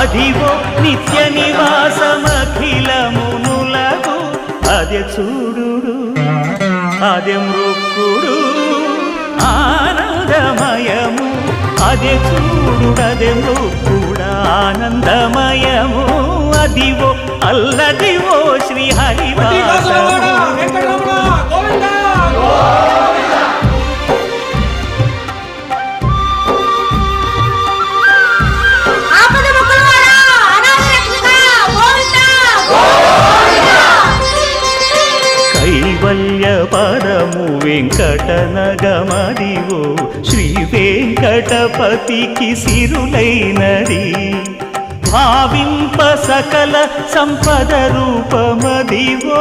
అదివో నిత్య నివాసమఖిలమునులకు అదే చూడు అదే మృక్కుడు ఆనందమయము. అదే చూడు అదే మృక్కుడు ఆనందమయము. అదివో అల్లదివో శ్రీహరివా కైవల్య పదము వెంకటనగమదివో శ్రీ వెంకటపతికి సిరులైనది. భావింప సకల సంపద రూపమదివో